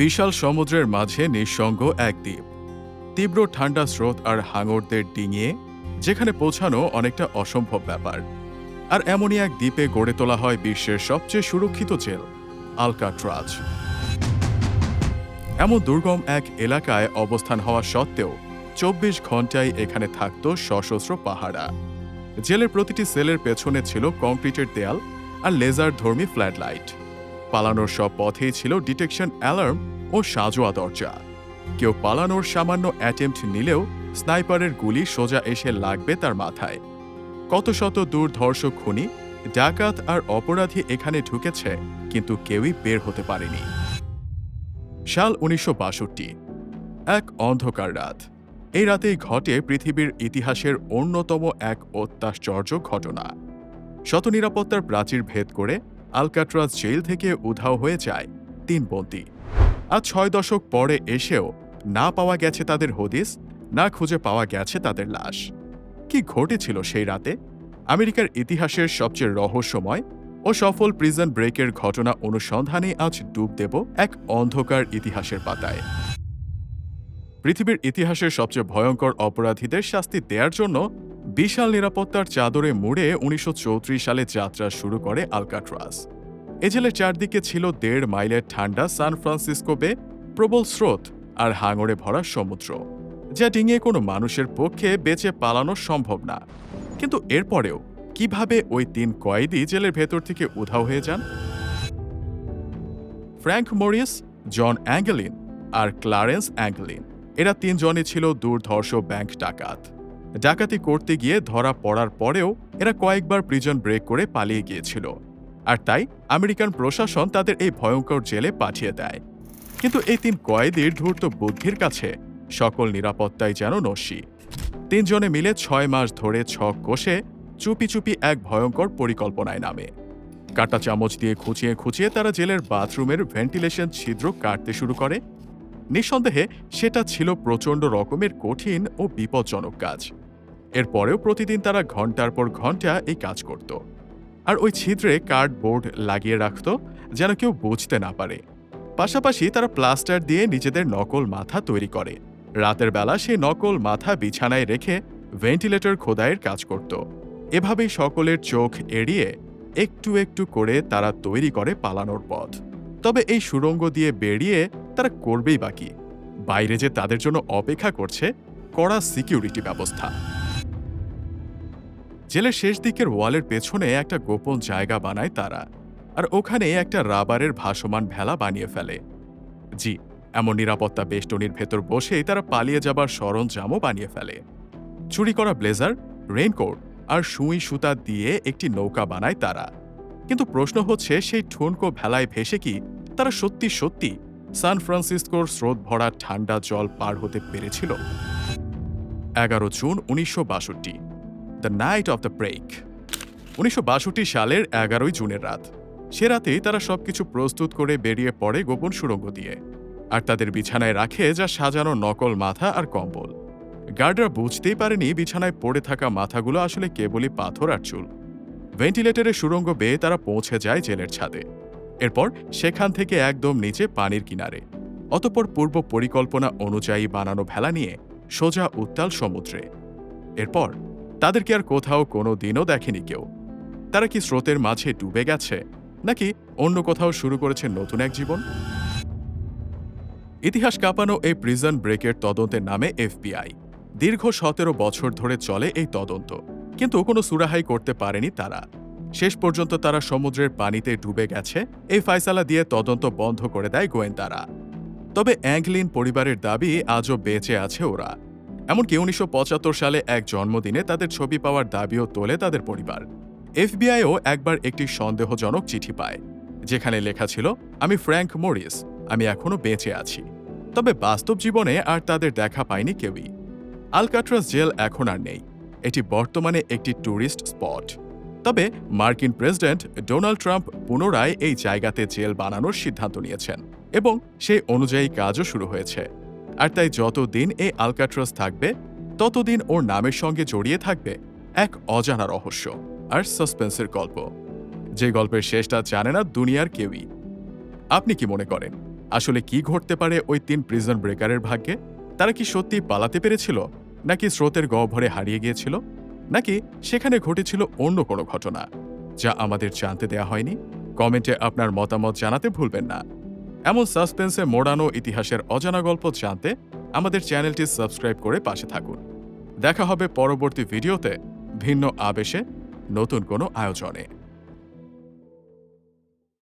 বিশাল সমুদ্রের মাঝে নিঃসঙ্গ এক দ্বীপ। তীব্র ঠান্ডা স্রোত আর হাঙরদের ডিঙিয়ে, যেখানে পৌঁছানো অনেকটা অসম্ভব ব্যাপার। আর এমনই এক দ্বীপে গড়ে তোলা হয় বিশ্বের সবচেয়ে সুরক্ষিত জেল, আলকাট্রাজ। এমন দুর্গম এক এলাকায় অবস্থান হওয়া সত্ত্বেও চব্বিশ ঘন্টায় এখানে থাকত সশস্ত্র পাহারা। জেলের প্রতিটি সেলের পেছনে ছিল কংক্রিটের দেয়াল আর লেজার ধর্মী ফ্ল্যাট লাইট পালানোর সব পথেই ছিল ডিটেকশন অ্যালার্ম ও সাজোয়া দরজা। কেউ পালানোর সামান্য অ্যাটেম্পট নিলেও স্নাইপারের গুলি সোজা এসে লাগবে তার মাথায়। কত শত দূর ধর্ষক খুনি, ডাকাত আর অপরাধী এখানে ঢুকেছে, কিন্তু কেউই বের হতে পারেনি। সাল উনিশশো এক অন্ধকার রাত। এই রাতেই ঘটে পৃথিবীর ইতিহাসের অন্যতম এক অত্যাশ্চর্য ঘটনা। শত নিরাপত্তার প্রাচীর ভেদ করে আলকাট্রাজ জেল থেকে উধাও হয়ে যায় তিন বন্দী। আজ ছয় দশক পরে এসেও না পাওয়া গেছে তাদের হদিস, না খুঁজে পাওয়া গেছে তাদের লাশ। কি ঘটেছিল সেই রাতে? আমেরিকার ইতিহাসের সবচেয়ে রহস্যময় ও সফল প্রিজন ব্রেকের ঘটনা অনুসন্ধানে আজ ডুব দেব এক অন্ধকার ইতিহাসের পাতায়। পৃথিবীর ইতিহাসের সবচেয়ে ভয়ঙ্কর অপরাধীদের শাস্তি দেওয়ার জন্য বিশাল নিরাপত্তার চাদরে মুড়ে উনিশশো চৌত্রিশ সালে যাত্রা শুরু করে আলকাট্রাস। এ জেলের চারদিকে ছিল দেড় মাইলের ঠান্ডা সান ফ্রান্সিসকো বে প্রবল স্রোত আর হাঙরে ভরা সমুদ্র, যা ডিঙিয়ে কোনো মানুষের পক্ষে বেঁচে পালানো সম্ভব না। কিন্তু এরপরেও কীভাবে ওই তিন কয়েদি জেলের ভেতর থেকে উধাও হয়ে যান? ফ্র্যাঙ্ক মরিস, জন অ্যাঙ্গেলিন আর ক্লারেন্স অ্যাঙ্গেলিন, এরা তিনজনই ছিল দুর্ধর্ষ ব্যাংক ডাকাত। ডাকাতি করতে গিয়ে ধরা পড়ার পরেও এরা কয়েকবার প্রিজন ব্রেক করে পালিয়ে গিয়েছিল। আর তাই আমেরিকান প্রশাসন তাদের এই ভয়ঙ্কর জেলে পাঠিয়ে দেয়। কিন্তু এই তিন কয়েদির ধূর্ত বুদ্ধির কাছে সকল নিরাপত্তাই যেন নস্যি। তিনজনে মিলে ছয় মাস ধরে ছক কষে চুপি চুপি এক ভয়ঙ্কর পরিকল্পনায় নামে। কাটা চামচ দিয়ে খুঁচিয়ে খুঁচিয়ে তারা জেলের বাথরুমের ভেন্টিলেশন ছিদ্র কাটতে শুরু করে নিঃসন্দেহে, সেটা ছিল প্রচণ্ড রকমের কঠিন ও বিপজ্জনক কাজ। এরপরেও প্রতিদিন তারা ঘণ্টার পর ঘণ্টা এই কাজ করত। আর ওই ছিদ্রে কার্ডবোর্ড লাগিয়ে রাখত, যেন কেউ বুঝতে না পারে। পাশাপাশি তারা প্লাস্টার দিয়ে নিজেদের নকল মাথা তৈরি করে। রাতের বেলা সেই নকল মাথা বিছানায় রেখে ভেন্টিলেটর খোদাইয়ের কাজ করত। এভাবেই সকলের চোখ এড়িয়ে একটু একটু করে তারা তৈরি করে পালানোর পথ। তবে এই সুড়ঙ্গ দিয়ে বেরিয়ে তারা করবেই বাকি বাইরে যে তাদের জন্য অপেক্ষা করছে, কড়া সিকিউরিটি ব্যবস্থা। জেলের শেষ দিকের ওয়ালের পেছনে একটা গোপন জায়গা বানায় তারা, আর ওখানে একটা রাবারের ভাসমান ভেলা বানিয়ে ফেলে। জি, এমন নিরাপত্তা বেষ্টনীর ভেতর বসেই তারা পালিয়ে যাবার সরঞ্জামও বানিয়ে ফেলে। চুরি করা ব্লেজার, রেইনকোট আর সুই সুতা দিয়ে একটি নৌকা বানায় তারা। কিন্তু প্রশ্ন হচ্ছে, সেই ঠুনকো ভেলায় ভেসে কি তারা সত্যি সত্যি সান ফ্রান্সিসকোর স্রোত ভরা ঠান্ডা জল পার হতে পেরেছিল। এগারো জুন উনিশশো বাষট্টি, the night of the break. উনিশশো বাষট্টি সালের এগারোই জুনের রাত। সে রাতেই তারা সবকিছু প্রস্তুত করে বেরিয়ে পড়ে গোপন সুড়ঙ্গ দিয়ে। আর তাদের বিছানায় রাখে যা সাজানো নকল মাথা আর কম্বল। গার্ডরা বুঝতেই পারেনি বিছানায় পড়ে থাকা মাথাগুলো আসলে কেবলই পাথর আর চুল। ভেন্টিলেটরের সুড়ঙ্গ বেয়ে তারা পৌঁছে যায় জেলের ছাদে। এরপর সেখান থেকে একদম নিচে পানির কিনারে। অতপর পূর্ব পরিকল্পনা অনুযায়ী বানানো ভেলা নিয়ে সোজা উত্তাল সমুদ্রে। এরপর তাদেরকে আর কোথাও কোনো দিনও দেখেনি কেউ। তারা কি স্রোতের মাঝে ডুবে গেছে, নাকি অন্য কোথাও শুরু করেছে নতুন এক জীবন? ইতিহাস কাঁপানো এই প্রিজন ব্রেকের তদন্তের নামে এফবিআই দীর্ঘ সতেরো বছর ধরে চলে এই তদন্ত। কিন্তু কোনো সুরাহাই করতে পারেনি তারা। শেষ পর্যন্ত তারা সমুদ্রের পানিতে ডুবে গেছে, এই ফায়সালা দিয়ে তদন্ত বন্ধ করে দেয় গোয়েন্দারা। তবে অ্যাংলিন পরিবারের দাবি আজও বেঁচে আছে ওরা। এমনকি উনিশশো পঁচাত্তর সালে এক জন্মদিনে তাদের ছবি পাওয়ার দাবিও তোলে তাদের পরিবার। এফবিআইও একবার একটি সন্দেহজনক চিঠি পায়, যেখানে লেখা ছিল, আমি ফ্র্যাঙ্ক মরিস, আমি এখনও বেঁচে আছি। তবে বাস্তব জীবনে আর তাদের দেখা পায়নি কেউই। আলকাট্রাস জেল এখন আর নেই। এটি বর্তমানে একটি ট্যুরিস্ট স্পট। তবে মার্কিন প্রেসিডেন্ট ডোনাল্ড ট্রাম্প পুনরায় এই জায়গাতে জেল বানানোর সিদ্ধান্ত নিয়েছেন এবং সেই অনুযায়ী কাজও শুরু হয়েছে। আর তাই যতদিন এই আলকাট্রাস থাকবে, ততদিন ওর নামের সঙ্গে জড়িয়ে থাকবে এক অজানা রহস্য আর সাসপেন্সের গল্প। যে গল্পের শেষটা জানে না দুনিয়ার কেউই। আপনি কি মনে করেন, আসলে কি ঘটতে পারে ওই তিন প্রিজন ব্রেকারের ভাগ্যে? তারা কি সত্যি পালাতে পেরেছিল, নাকি স্রোতের গহ্বরে হারিয়ে গিয়েছিল? নাকি সেখানে ঘটেছিল অন্য কোনো ঘটনা, যা আমাদের জানতে দেয়া হয়নি? কমেন্টে আপনার মতামত জানাতে ভুলবেন না। এমন সাসপেন্সে মোড়ানো ইতিহাসের অজানা গল্প জানতে আমাদের চ্যানেলটি সাবস্ক্রাইব করে পাশে থাকুন। দেখা হবে পরবর্তী ভিডিওতে ভিন্ন আবেশে নতুন কোনো আয়োজনে।